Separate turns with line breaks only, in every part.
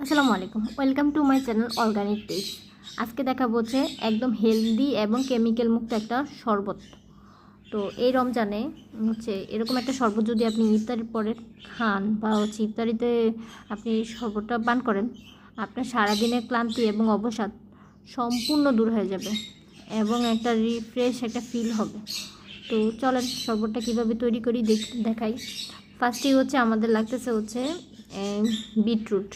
আসসালামু আলাইকুম। Welcome to my channel organic taste আজকে দেখাবো হচ্ছে একদম হেলদি এবং কেমিক্যাল মুক্ত একটা শরবত। তো এই রমজানে হচ্ছে এরকম একটা শরবত যদি আপনি ইফতারের পরে খান বা হচ্ছে ইফতারিতে আপনি শরবতটা পান করেন, আপনার সারাদিনের ক্লান্তি এবং অবসাদ সম্পূর্ণ দূর হয়ে যাবে এবং একটা রিফ্রেশ একটা ফিল হবে। তো চলেন শরবতটা কীভাবে তৈরি করি দেখ- দেখাই। ফার্স্টেই হচ্ছে আমাদের লাগতেছে হচ্ছে বিটরুট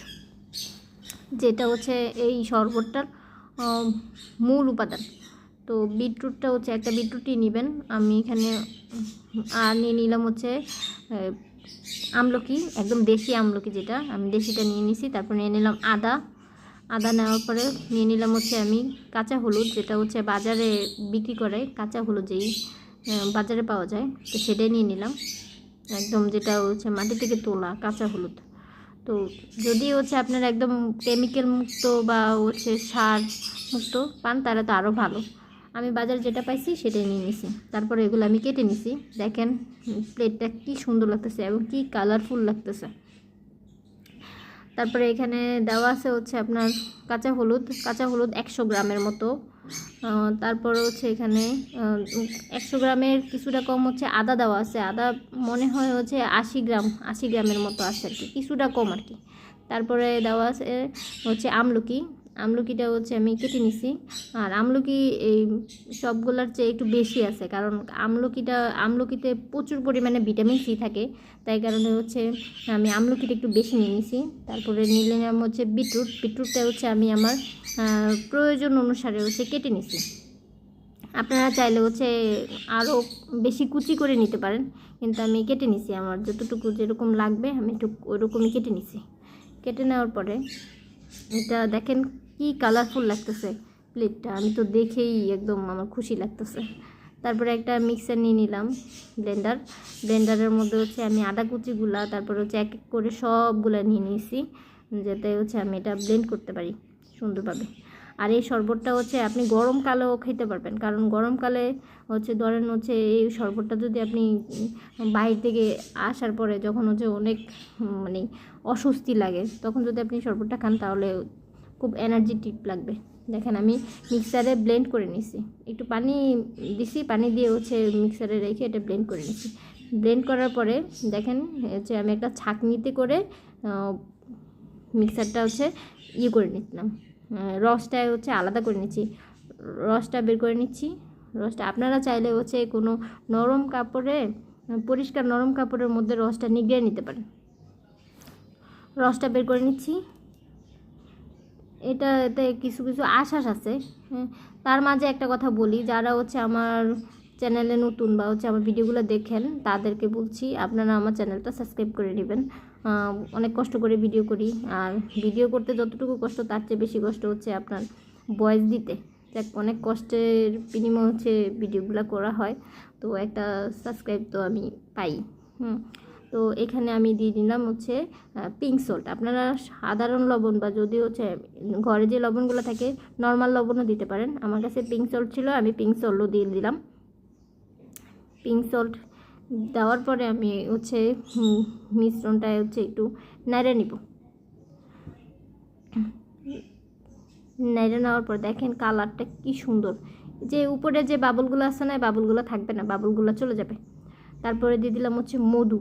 যেটা হচ্ছে এই শরবতটার মূল উপাদান। তো বিটরুটটা হচ্ছে একটা বিটরুটই নেবেন। আমি এখানে, আর নিয়ে নিলাম হচ্ছে আমলকি, একদম দেশি আমলকি যেটা। আমি দেশিটা নিয়ে নিছি, তারপর নিয়ে নিলাম আদা। আদা নেওয়ার পরে নিয়ে নিলাম হচ্ছে আমি কাঁচা হলুদ, যেটা হচ্ছে বাজারে বিক্রি করে, কাঁচা হলুদ যেই বাজারে পাওয়া যায়। তো সেটাই নিয়ে নিলাম। একদম যেটা হচ্ছে মাটি থেকে তোলা কাঁচা হলুদ। তো যদি হচ্ছে আপনারা একদম কেমিক্যাল মুক্ত বা হচ্ছে সার মুক্ত পান, তাহলে তো আরও ভালো। আমি বাজার যেটা পাইছি সেটাই নিয়ে নিছি। তারপরে এগুলো আমি কেটে নিছি। দেখেন, প্লেটটা কি সুন্দর লাগতেছে এবং কি কালারফুল লাগতেছে। তারপরে এখানে দেওয়া আছে হচ্ছে আপনার কাঁচা হলুদ। কাঁচা হলুদ একশো গ্রামের মতো। তারপর হচ্ছে এখানে একশো গ্রামের কিছুটা কম হচ্ছে আদা দেওয়া আছে। আদা মনে হয় হচ্ছে আশি গ্রাম, আশি গ্রামের মতো আছে আর কি, কিছুটা কম আর কি। তারপরে দেওয়া আছে হচ্ছে আমলকি। আমলকিটা হচ্ছে আমি কেটে নিছি। আর আমলকি এই সবগুলোর চেয়ে একটু বেশি আছে, কারণ আমলকিটা, আমলকিতে প্রচুর পরিমাণে ভিটামিন সি থাকে। তাই কারণে হচ্ছে আমি আমলকিটা একটু বেশি নিয়ে নিছি। তারপরে নিলে নিলাম হচ্ছে বিটরুট। বিটরুটটা হচ্ছে আমি আমার প্রয়োজন অনুসারে হচ্ছে কেটে নিছি। আপনারা চাইলে হচ্ছে আরও বেশি কুচি করে নিতে পারেন, কিন্তু আমি কেটে নিছি আমার যতটুকু যেরকম লাগবে আমি একটু ওরকমই কেটে নিছি। কেটে নেওয়ার পরে এটা দেখেন কি কালারফুল লাগতেছে? প্লেটটা আমি তো দেখেই একদম আমার খুশি লাগতেছে। তারপরে একটা মিক্সার নিয়ে নিলাম ব্লেন্ডার ব্লেন্ডারের মধ্যে হচ্ছে আমি আদা কুচিগুলা, তারপরে হচ্ছে এক এক করে সবগুলা নিয়ে নিয়েছি, যাতে হচ্ছে আমি এটা ব্লেন্ড করতে পারি সুন্দরভাবে। আর এই শরবতটা হচ্ছে আপনি গরমকালেও খেতে পারবেন, কারণ গরমকালে হচ্ছে ধরেন হচ্ছে এই শরবতটা যদি আপনি বাইরে থেকে আসার পরে যখন হচ্ছে অনেক মানে অস্বস্তি লাগে, তখন যদি আপনি শরবতটা খান তাহলে খুব এনার্জেটিক লাগবে। দেখেন আমি মিক্সারে ব্লেন্ড করে নিছি। একটু পানি দিছি, পানি দিয়ে হচ্ছে মিক্সারে রেখে এটা ব্লেন্ড করে নিছি। ব্লেন্ড করার পরে দেখেন হচ্ছে আমি একটা ছাঁকনিতে করে মিক্সারটা হচ্ছে ইয়ে করে নিলাম। রসটা হচ্ছে আলাদা করে নিচ্ছি রসটা বের করে নিচ্ছি। রসটা আপনারা চাইলে হচ্ছে কোনো নরম কাপড়ে, পরিষ্কার নরম কাপড়ের মধ্যে রসটা নিগড়ে নিতে পারেন। রসটা বের করে নিচ্ছি। এটাতে কিছু কিছু আশ্বাস আছে। হ্যাঁ, তার মাঝে একটা কথা বলি যারা হচ্ছে আমার চ্যানেলে নতুন বা হচ্ছে আমার ভিডিওগুলো দেখেন তাদেরকে বলছি আপনারা আমার চ্যানেলটা সাবস্ক্রাইব করে নেবেন। অনেক কষ্ট করে ভিডিও করি আর ভিডিও করতে যতটুকু কষ্ট তার চেয়ে বেশি কষ্ট হচ্ছে আপনার ভয়েস দিতে। দেখ অনেক কষ্টের বিনিময় হচ্ছে ভিডিওগুলো করা হয় তো একটা সাবস্ক্রাইব তো আমি পাই। হুম তো এখানে আমি দিয়ে দিলাম হচ্ছে পিঙ্ক সল্ট আপনারা সাধারণ লবণ বা যদি হচ্ছে ঘরে যে লবণগুলো থাকে নর্মাল লবণও দিতে পারেন। আমার কাছে পিঙ্ক সল্ট ছিল, আমি পিঙ্ক সল্টও দিয়ে দিলাম। পিঙ্ক সল্ট দেওয়ার পরে আমি হচ্ছে মিশ্রণটা হচ্ছে একটু নেড়ে নিব। নেড়ে নেওয়ার পর দেখেন কালারটা কি সুন্দর। যে উপরে যে বাবলগুলো আছে না বাবলগুলো থাকবে না বাবলগুলো চলে যাবে। তারপরে দিয়ে দিলাম হচ্ছে মধু।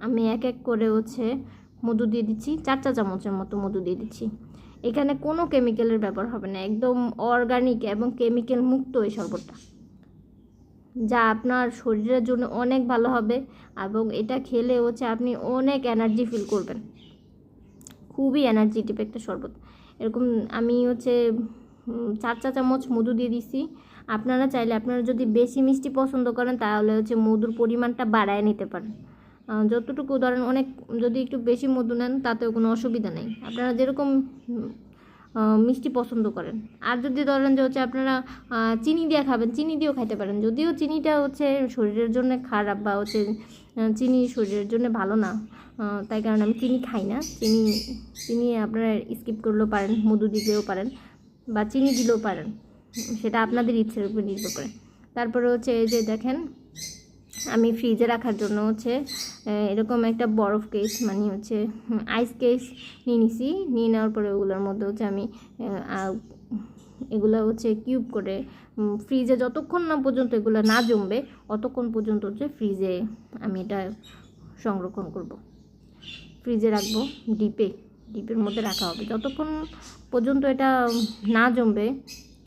আমি এক এক করে হচ্ছে মধু দিয়ে দিচ্ছি, চার চা চামচের মতো মধু দিয়ে দিচ্ছি। এখানে কোনো কেমিক্যালের ব্যবহার হবে না, একদম অর্গানিক এবং কেমিক্যাল মুক্ত এই শরবতটা। যা আপনার শরীরের জন্য অনেক ভালো হবে এবং এটা খেলে হচ্ছে আপনি অনেক এনার্জি ফিল করবেন। খুবই এনার্জেটিক একটা শরবত। এরকম আমি হচ্ছে চার চা চামচ মধু দিয়ে দিছি। আপনারা চাইলে আপনারা যদি বেশি মিষ্টি পছন্দ করেন তাহলে হচ্ছে মধুর পরিমাণটা বাড়ায় নিতে পারেন। যতটুকু ধরেন অনেক, যদি একটু বেশি মধু নেন, তাতেও কোনো অসুবিধা নেই। আপনারা যেরকম মিষ্টি পছন্দ করেন। আর যদি ধরেন যে হচ্ছে আপনারা চিনি দিয়ে খাবেন, চিনি দিয়েও খাইতে পারেন। যদিও চিনিটা হচ্ছে শরীরের জন্য খারাপ বা হচ্ছে চিনি শরীরের জন্য ভালো না তাই কারণে আমি চিনি খাই না। চিনি চিনি আপনারা স্কিপ করলেও পারেন, মধু দিতেও পারেন বা চিনি দিলেও পারেন। সেটা আপনাদের ইচ্ছের উপর নির্ভর করে। তারপরে হচ্ছে এই যে দেখেন আমি ফ্রিজে রাখার জন্য হচ্ছে এরকম একটা বরফ কেস মানে হচ্ছে আইস কেস নিয়ে নিছি। নিয়ে নেওয়ার পরে ওগুলোর মধ্যে হচ্ছে আমি এগুলো হচ্ছে কিউব করে ফ্রিজে যতক্ষণ না পর্যন্ত এগুলো না জমবে, অতক্ষণ পর্যন্ত হচ্ছে ফ্রিজে আমি এটা সংরক্ষণ করব। ফ্রিজে রাখব ডিপে ডিপের মধ্যে রাখা হবে। যতক্ষণ পর্যন্ত এটা না জমবে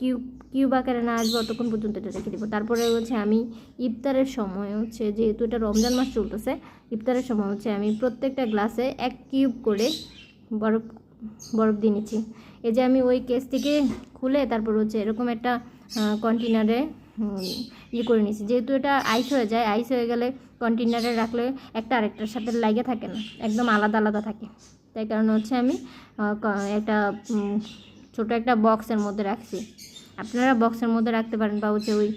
কিউব কিউব আকারে না আসবে ততক্ষণ পর্যন্ত এটা রেখে দেবো। তারপরে হচ্ছে আমি ইফতারের সময় হচ্ছে যেহেতু এটা রমজান মাস চলতেছে, ইফতারের সময় হচ্ছে আমি প্রত্যেকটা গ্লাসে এক কিউব করে বরফ বরফ দিয়ে নিচ্ছি। এই যে আমি ওই কেস থেকে খুলে তারপর হচ্ছে এরকম একটা কন্টেনারে ইয়ে করে নিয়েছি। যেহেতু এটা আইস হয়ে যায় আইস হয়ে গেলে কন্টেনারে রাখলে একটা আরেকটার সাথে লাগে থাকে না, একদম আলাদা আলাদা থাকে। তাই কারণে হচ্ছে আমি একটা ছোট একটা বক্সের মধ্যে রাখছি। আপনারা বক্সের মধ্যে রাখতে পারেন বা হচ্ছে ওই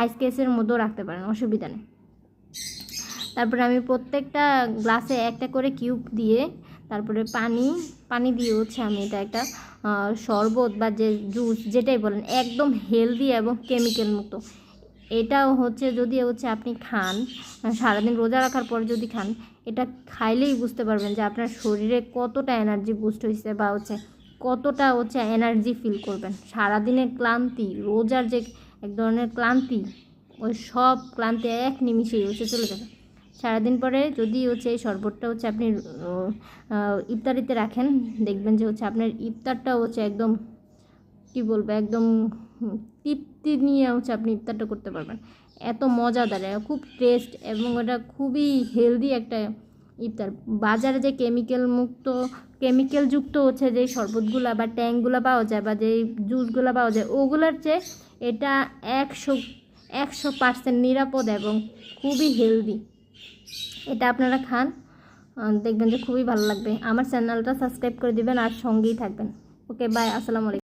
আইস কেসের মধ্যেও রাখতে পারেন, অসুবিধা নেই। তারপরে আমি প্রত্যেকটা গ্লাসে একটা করে কিউব দিয়ে, তারপরে পানি পানি দিয়ে হচ্ছে আমি এটা একটা শরবত বা যে জুস যেটাই বলেন, একদম হেলদি এবং কেমিক্যাল মুক্ত। এটাও হচ্ছে যদি হচ্ছে আপনি খান সারাদিন রোজা রাখার পর যদি খান, এটা খাইলেই বুঝতে পারবেন যে আপনার শরীরে কতটা এনার্জি বুস্ট হয়েছে বা হচ্ছে কতটা হচ্ছে এনার্জি ফিল করবেন? সারাদিনের ক্লান্তি, রোজার যে এক ধরনের ক্লান্তি, ওই সব ক্লান্তি এক নিমিষেই হচ্ছে চলে যাবে। সারাদিন পরে যদি হচ্ছে এই শরবতটা হচ্ছে আপনি ইফতারিতে রাখেন, দেখবেন যে হচ্ছে আপনার ইফতারটা হচ্ছে একদম, কি বলব, একদম তৃপ্তি নিয়ে হচ্ছে আপনি ইফতারটা করতে পারবেন। এত মজাদার খুব টেস্ট এবং ওটা খুবই হেলদি একটা ইফতার। বাজারে যে কেমিক্যাল মুক্ত কেমিক্যাল যুক্ত হচ্ছে যে শরবতগুলা বা ট্যাঙ্কগুলো পাওয়া যায় বা যে জুসগুলো পাওয়া যায়, ওগুলোর চেয়ে এটা একশো একশো পার্সেন্ট নিরাপদ এবং খুবই হেলদি এটা আপনারা খান দেখবেন যে খুবই ভালো লাগবে। আমার চ্যানেলটা সাবস্ক্রাইব করে দিবেন আর সঙ্গেই থাকবেন। ওকে বাই আসসালামু আলাইকুম।